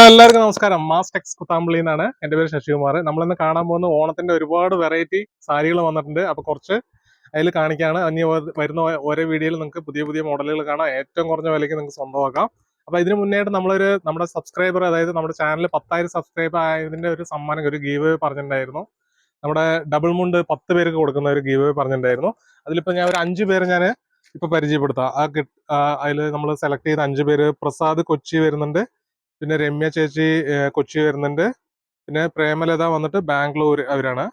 Hello എല്ലാവർക്കും നമസ്കാരം. Mass Tex കുത്താമ്പിളി എന്നാണ് എന്റെ പേര് ശശികുമാർ. നമ്മൾ ഇന്ന് കാണാൻ പോകുന്ന ഓണത്തിന്റെ ഒരുപാട് വെറൈറ്റി സാരികൾ വന്നിട്ടുണ്ട്. അപ്പൊ കുറച്ച് അതിൽ കാണിക്കാണ്. അന്യ വരുന്ന ഓരോ വീഡിയോയിൽ നിങ്ങൾക്ക് പുതിയ പുതിയ മോഡലുകൾ കാണാം. ഏറ്റവും കുറഞ്ഞ വിലയ്ക്ക് നിങ്ങൾക്ക് സ്വന്തമാക്കാം. അപ്പൊ ഇതിന് മുന്നേയായിട്ട് നമ്മളൊരു നമ്മുടെ സബ്സ്ക്രൈബർ അതായത് നമ്മുടെ ചാനൽ പത്തായിരം സബ്സ്ക്രൈബർ ആയതിന്റെ ഒരു സമ്മാനം ഒരു ഗീവ് പറഞ്ഞിട്ടുണ്ടായിരുന്നു. നമ്മുടെ ഡബിൾ മുണ്ട് പത്ത് പേർക്ക് കൊടുക്കുന്ന ഒരു ഗീവ് പറഞ്ഞിട്ടുണ്ടായിരുന്നു. അതിലിപ്പോ ഞാൻ ഒരു അഞ്ച് പേര് ഞാൻ ഇപ്പൊ പരിചയപ്പെടുത്താം. ആ അതിൽ നമ്മൾ സെലക്ട് ചെയ്ത അഞ്ച് പേര് പ്രസാദ് കൊച്ചി വരുന്നുണ്ട്. പിന്നെ രമ്യ ചേച്ചി കൊച്ചി വരുന്നുണ്ട്. പിന്നെ പ്രേമലത വന്നിട്ട് ബാംഗ്ലൂർ അവരാണ്.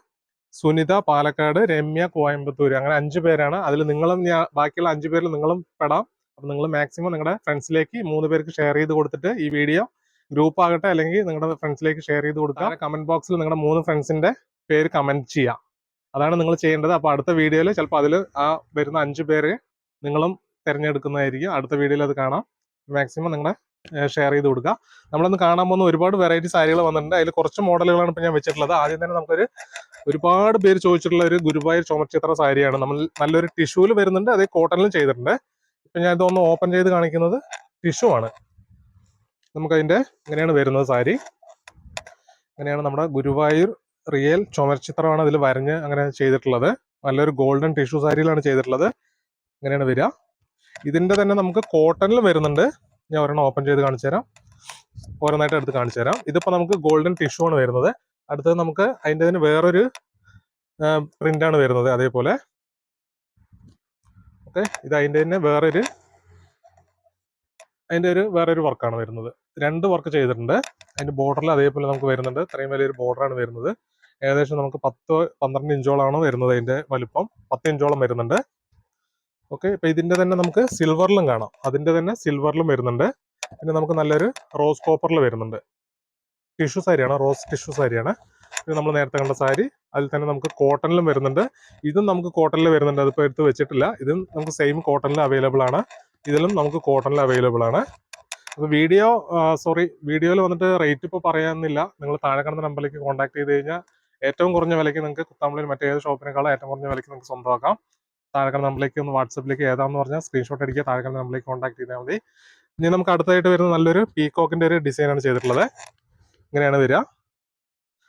സുനിത പാലക്കാട് രമ്യ കോയമ്പത്തൂർ അങ്ങനെ അഞ്ചു പേരാണ്. അതിൽ നിങ്ങളും ബാക്കിയുള്ള അഞ്ചു പേരിൽ നിങ്ങളും പെടാം. അപ്പൊ നിങ്ങൾ മാക്സിമം നിങ്ങളുടെ ഫ്രണ്ട്സിലേക്ക് മൂന്ന് പേർക്ക് ഷെയർ ചെയ്ത് കൊടുത്തിട്ട് ഈ വീഡിയോ ഗ്രൂപ്പ് ആകട്ടെ അല്ലെങ്കിൽ നിങ്ങളുടെ ഫ്രണ്ട്സിലേക്ക് ഷെയർ ചെയ്ത് കൊടുക്കുക. കമന്റ് ബോക്സിൽ നിങ്ങളുടെ മൂന്ന് ഫ്രണ്ട്സിന്റെ പേര് കമന്റ് ചെയ്യാം. അതാണ് നിങ്ങൾ ചെയ്യേണ്ടത്. അപ്പൊ അടുത്ത വീഡിയോയിൽ ചിലപ്പോൾ അതിൽ ആ വരുന്ന അഞ്ചു പേര് നിങ്ങളും തിരഞ്ഞെടുക്കുന്നതായിരിക്കും. അടുത്ത വീഡിയോയിൽ അത് കാണാം. മാക്സിമം നിങ്ങളുടെ ഷെയർ ചെയ്ത് കൊടുക്കുക നമ്മളൊന്ന് കാണാൻ പോകുന്ന ഒരുപാട് വെറൈറ്റി സാരികൾ വന്നിട്ടുണ്ട്. അതിൽ കുറച്ച് മോഡലുകളാണ് ഇപ്പൊ ഞാൻ വെച്ചിട്ടുള്ളത്. ആദ്യം തന്നെ നമുക്കൊരു ഒരുപാട് പേര് ചോദിച്ചിട്ടുള്ള ഒരു ഗുരുവായൂർ ചുമച്ചിത്ര സാരിയാണ്. നമ്മൾ നല്ലൊരു ടിഷ്യൂവിൽ വരുന്നുണ്ട് അതേ കോട്ടണിലും ചെയ്തിട്ടുണ്ട്. ഇപ്പൊ ഞാൻ ഇതൊന്ന് ഓപ്പൺ ചെയ്ത് കാണിക്കുന്നത് ടിഷ്യൂ ആണ്. നമുക്ക് അതിന്റെ ഇങ്ങനെയാണ് വരുന്നത് സാരി. ഇങ്ങനെയാണ് നമ്മുടെ ഗുരുവായൂർ റിയൽ ചുമർചിത്രമാണ് അതിൽ വരഞ്ഞ് അങ്ങനെ ചെയ്തിട്ടുള്ളത്. നല്ലൊരു ഗോൾഡൻ ടിഷ്യൂ സാരിയിലാണ് ചെയ്തിട്ടുള്ളത്. ഇങ്ങനെയാണ് വരിക. ഇതിന്റെ തന്നെ നമുക്ക് കോട്ടണിൽ വരുന്നുണ്ട്. ഞാൻ ഒരെണ്ണം ഓപ്പൺ ചെയ്ത് കാണിച്ചു തരാം. ഓരോന്നായിട്ട് എടുത്ത് കാണിച്ചു തരാം. ഇതിപ്പോൾ നമുക്ക് ഗോൾഡൻ ടിഷ്യൂ ആണ് വരുന്നത്. അടുത്തത് നമുക്ക് അതിന്റെ തന്നെ വേറൊരു പ്രിന്റ് ആണ് വരുന്നത് അതേപോലെ. ഓക്കെ ഇത് അതിന്റെ തന്നെ വേറൊരു അതിന്റെ ഒരു വേറൊരു വർക്കാണ് വരുന്നത്. രണ്ട് വർക്ക് ചെയ്തിട്ടുണ്ട്. അതിന്റെ ബോർഡറിൽ അതേപോലെ നമുക്ക് വരുന്നുണ്ട്. ഇത്രയും വലിയൊരു ബോർഡറാണ് വരുന്നത്. ഏകദേശം നമുക്ക് പത്ത് പന്ത്രണ്ട് ഇഞ്ചോളാണ് വരുന്നത് അതിന്റെ വലുപ്പം. പത്ത് ഇഞ്ചോളം വരുന്നുണ്ട്. ഓക്കെ ഇപ്പൊ ഇതിന്റെ തന്നെ നമുക്ക് സിൽവറിലും കാണാം. അതിന്റെ തന്നെ സിൽവറിലും വരുന്നുണ്ട്. പിന്നെ നമുക്ക് നല്ലൊരു റോസ് കോപ്പറിൽ വരുന്നുണ്ട്. ടിഷ്യൂ സാരിയാണ് റോസ് ടിഷ്യൂ സാരിയാണ് ഇത് നമ്മൾ നേരത്തെ കണ്ട സാരി അതിൽ തന്നെ നമുക്ക് കോട്ടണിലും വരുന്നുണ്ട്. ഇതും നമുക്ക് കോട്ടണിൽ വരുന്നുണ്ട്. അതിപ്പോൾ എടുത്ത് വെച്ചിട്ടില്ല. ഇതും നമുക്ക് സെയിം കോട്ടണിൽ അവൈലബിൾ ആണ്. ഇതിലും നമുക്ക് കോട്ടണിൽ അവൈലബിൾ ആണ്. അപ്പോൾ വീഡിയോ സോറി വീഡിയോയിൽ വന്നിട്ട് റേറ്റ് ഇപ്പോൾ പറയാനില്ല. നിങ്ങൾ താഴെ കാണുന്ന നമ്പറിലേക്ക് കോൺടാക്ട് ചെയ്ത് കഴിഞ്ഞാൽ ഏറ്റവും കുറഞ്ഞ വിലയ്ക്ക് നിങ്ങൾക്ക് കുത്താമ്പളിയിൽ മറ്റേത് ഷോപ്പിനേക്കാളും ഏറ്റവും കുറഞ്ഞ വിലയ്ക്ക് നിങ്ങൾക്ക് സ്വന്തമാക്കാം. താഴെ നമ്പറിലേക്ക് ഒന്ന് വാട്സപ്പിലേക്ക് ഏതാണെന്ന് പറഞ്ഞാൽ സ്ക്രീൻഷോട്ട് അടിക്കുക താഴെ നമ്പറിലേക്ക് കോൺടാക്ട് ചെയ്താൽ മതി. ഇനി നമുക്ക് അടുത്തായിട്ട് വരുന്ന നല്ലൊരു പീകോക്കിന്റെ ഒരു ഡിസൈനാണ് ചെയ്തിട്ടുള്ളത്. ഇങ്ങനെയാണ് വരിക.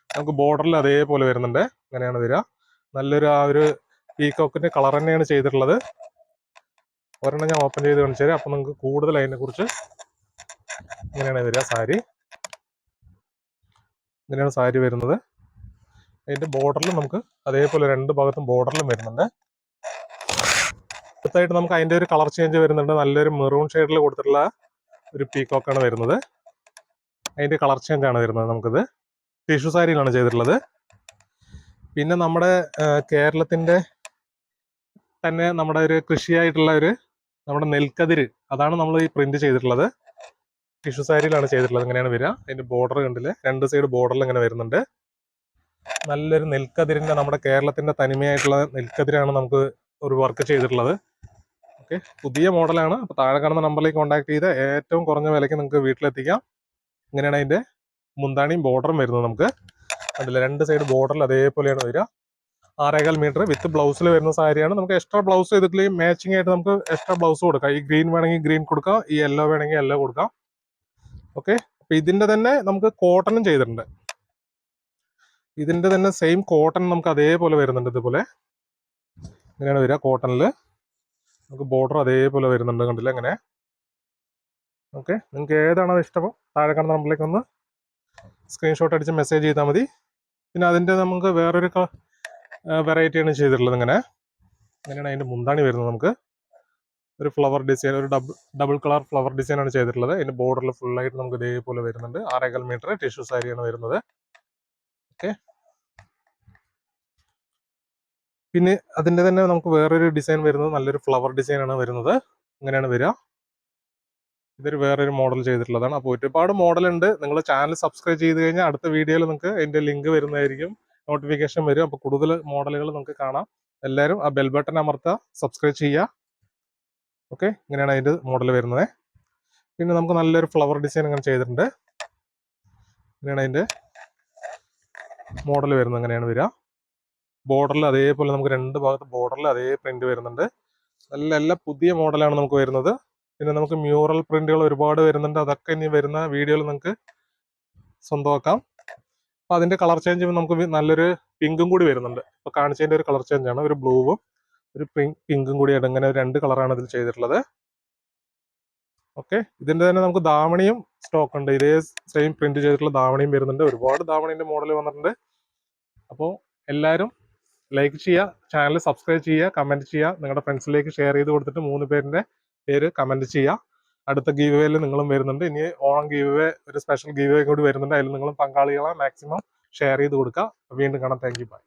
നമുക്ക് ബോർഡറിൽ അതേപോലെ വരുന്നുണ്ട്. ഇങ്ങനെയാണ് വരിക. നല്ലൊരു ആ ഒരു പീകോക്കിന്റെ കളർ തന്നെയാണ് ചെയ്തിട്ടുള്ളത്. ഒരെണ്ണം ഞാൻ ഓപ്പൺ ചെയ്ത് കാണിച്ചു തരാം. അപ്പൊ നിങ്ങൾക്ക് കൂടുതൽ അതിനെ കുറിച്ച് ഇങ്ങനെയാണ് വരിക സാരി. ഇങ്ങനെയാണ് സാരി വരുന്നത്. അതിന്റെ ബോർഡറിൽ നമുക്ക് അതേപോലെ രണ്ട് ഭാഗത്തും ബോർഡറിലും വരുന്നുണ്ട്. അടുത്തായിട്ട് നമുക്ക് അതിന്റെ ഒരു കളർ ചേഞ്ച് വരുന്നുണ്ട്. നല്ലൊരു മെറൂൺ ഷെയ്ഡിൽ കൊടുത്തിട്ടുള്ള ഒരു പീക്കോക്കാണ് വരുന്നത്. അതിന്റെ കളർ ചേഞ്ച് ആണ് വരുന്നത് നമുക്കിത്. ടിഷ്യൂ സാരിയിലാണ് ചെയ്തിട്ടുള്ളത്. പിന്നെ നമ്മുടെ കേരളത്തിന്റെ തന്നെ നമ്മുടെ ഒരു കൃഷിയായിട്ടുള്ള ഒരു നമ്മുടെ നെൽക്കതിര്. അതാണ് നമ്മൾ ഈ പ്രിന്റ് ചെയ്തിട്ടുള്ളത്. ടിഷ്യൂ സാരിയിലാണ് ചെയ്തിട്ടുള്ളത്. ഇങ്ങനെയാണ് വരിക. അതിന്റെ ബോർഡർ കണ്ടില്ലേ? രണ്ട് സൈഡ് ബോർഡറിൽ ഇങ്ങനെ വരുന്നുണ്ട്. നല്ലൊരു നെൽക്കതിരിന്റെ നമ്മുടെ കേരളത്തിന്റെ തനിമയായിട്ടുള്ള നെൽക്കതിരാണ് നമുക്ക് ഒരു വർക്ക് ചെയ്തിട്ടുള്ളത്. ഓക്കെ. പുതിയ മോഡലാണ്. അപ്പോൾ താഴെ കാണുന്ന നമ്പറിലേക്ക് കോൺടാക്ട് ചെയ്ത് ഏറ്റവും കുറഞ്ഞ വിലയ്ക്ക് നിങ്ങൾക്ക് വീട്ടിലെത്തിക്കാം. ഇങ്ങനെയാണ് അതിന്റെ മുന്താണിയും ബോർഡറും വരുന്നത് നമുക്ക്. അതിൽ രണ്ട് സൈഡ് ബോർഡറിൽ അതേപോലെയാണ് വരിക. ആറേകാൽ മീറ്റർ വിത്ത് ബ്ലൗസിൽ വരുന്ന സാരിയാണ്. നമുക്ക് എക്സ്ട്രാ ബ്ലൗസ് ചെയ്തിട്ടില്ലെങ്കിൽ മാച്ചിങ് ആയിട്ട് നമുക്ക് എക്സ്ട്രാ ബ്ലൗസ് കൊടുക്കാം. ഈ ഗ്രീൻ വേണമെങ്കിൽ ഗ്രീൻ കൊടുക്കാം. ഈ യെല്ലോ വേണമെങ്കിൽ യെല്ലോ കൊടുക്കാം. ഓക്കെ. അപ്പം ഇതിന്റെ തന്നെ നമുക്ക് കോട്ടണും ചെയ്തിട്ടുണ്ട്. ഇതിന്റെ തന്നെ സെയിം കോട്ടൺ നമുക്ക് അതേപോലെ വരുന്നുണ്ട് ഇതുപോലെ. ഇങ്ങനെയാണ് വരിക കോട്ടണിൽ നമുക്ക് ബോർഡർ അതേപോലെ വരുന്നുണ്ട് കണ്ടില്ല അങ്ങനെ? ഓക്കെ നിങ്ങൾക്ക് ഏതാണോ ഇഷ്ടമോ താഴെ കാണുന്ന നമ്പറിലേക്ക് ഒന്ന് സ്ക്രീൻഷോട്ട് അടിച്ച് മെസ്സേജ് ചെയ്താൽ മതി. പിന്നെ അതിന്റെ നമുക്ക് വേറൊരു വെറൈറ്റിയാണ് ചെയ്തിട്ടുള്ളത് ഇങ്ങനെ. അങ്ങനെയാണ് അതിന്റെ മുന്താണി വരുന്നത് നമുക്ക്. ഒരു ഫ്ലവർ ഡിസൈൻ ഒരു ഡബിൾ ഡബിൾ കളർ ഫ്ലവർ ഡിസൈനാണ് ചെയ്തിട്ടുള്ളത്. അതിന്റെ ബോർഡറിൽ ഫുള്ളായിട്ട് നമുക്ക് ഇതേപോലെ വരുന്നുണ്ട്. ആറേകാൽ മീറ്റർ ടിഷ്യൂ സാരിയാണ് വരുന്നത്. ഓക്കെ പിന്നെ അതിന്റെ തന്നെ നമുക്ക് വേറൊരു ഡിസൈൻ വരുന്നത്. നല്ലൊരു ഫ്ലവർ ഡിസൈൻ ആണ് വരുന്നത്. അങ്ങനെയാണ് വരിക. ഇതൊരു വേറൊരു മോഡൽ ചെയ്തിട്ടുള്ളതാണ്. അപ്പോൾ ഒരുപാട് മോഡൽ ഉണ്ട്. നിങ്ങൾ ചാനൽ സബ്സ്ക്രൈബ് ചെയ്ത് കഴിഞ്ഞാൽ അടുത്ത വീഡിയോയിൽ നിങ്ങൾക്ക് അതിന്റെ ലിങ്ക് വരുന്നതായിരിക്കും. നോട്ടിഫിക്കേഷൻ വരും. അപ്പോൾ കൂടുതൽ മോഡലുകൾ നമുക്ക് കാണാം. എല്ലാവരും ആ ബെൽ ബട്ടൺ അമർത്തുക. സബ്സ്ക്രൈബ് ചെയ്യുക. ഓക്കെ ഇങ്ങനെയാണ് അതിന്റെ മോഡൽ വരുന്നത്. പിന്നെ നമുക്ക് നല്ലൊരു ഫ്ലവർ ഡിസൈൻ അങ്ങനെ ചെയ്തിട്ടുണ്ട്. ഇങ്ങനെയാണ് അതിന്റെ മോഡൽ വരുന്നത്. അങ്ങനെയാണ് വരിക. ബോർഡറിൽ അതേപോലെ നമുക്ക് രണ്ട് ഭാഗത്ത് ബോർഡറിൽ അതേ പ്രിന്റ് വരുന്നുണ്ട്. നല്ല നല്ല പുതിയ മോഡലാണ് നമുക്ക് വരുന്നത്. പിന്നെ നമുക്ക് മ്യൂറൽ പ്രിന്റുകൾ ഒരുപാട് വരുന്നുണ്ട്. അതൊക്കെ ഇനി വരുന്ന വീഡിയോയിൽ നമുക്ക് സ്വന്തമാക്കാം. അപ്പൊ അതിന്റെ കളർ ചേഞ്ച് നമുക്ക് നല്ലൊരു പിങ്കും കൂടി വരുന്നുണ്ട്. അപ്പൊ കാണിച്ചതിന്റെ ഒരു കളർ ചേഞ്ച് ആണ്. ഒരു ബ്ലൂവും ഒരു പിങ്കും കൂടി ആയിട്ട് ഇങ്ങനെ രണ്ട് കളറാണ് ഇതിൽ ചെയ്തിട്ടുള്ളത്. ഓക്കെ ഇതിന്റെ തന്നെ നമുക്ക് ദാവണിയും സ്റ്റോക്ക് ഉണ്ട്. ഇതേ സെയിം പ്രിന്റ് ചെയ്തിട്ടുള്ള ദാവണിയും വരുന്നുണ്ട്. ഒരുപാട് ധാവണിന്റെ മോഡൽ വന്നിട്ടുണ്ട്. അപ്പോൾ എല്ലാവരും ലൈക്ക് ചെയ്യുക ചാനൽ സബ്സ്ക്രൈബ് ചെയ്യുക കമന്റ് ചെയ്യുക നിങ്ങളുടെ ഫ്രണ്ട്സിലേക്ക് ഷെയർ ചെയ്ത് കൊടുത്തിട്ട് മൂന്ന് പേരിന്റെ പേര് കമന്റ് ചെയ്യുക. അടുത്ത ഗീവ് വേയിൽ നിങ്ങളും വരുന്നുണ്ട്. ഇനി ഓണം ഗീവ് വേ ഒരു സ്പെഷ്യൽ ഗീവ് വേ കൂടി വരുന്നുണ്ട്. അതിൽ നിങ്ങളും പങ്കാളികളെ മാക്സിമം ഷെയർ ചെയ്ത് കൊടുക്കുക. വീണ്ടും കാണാം. Thank you by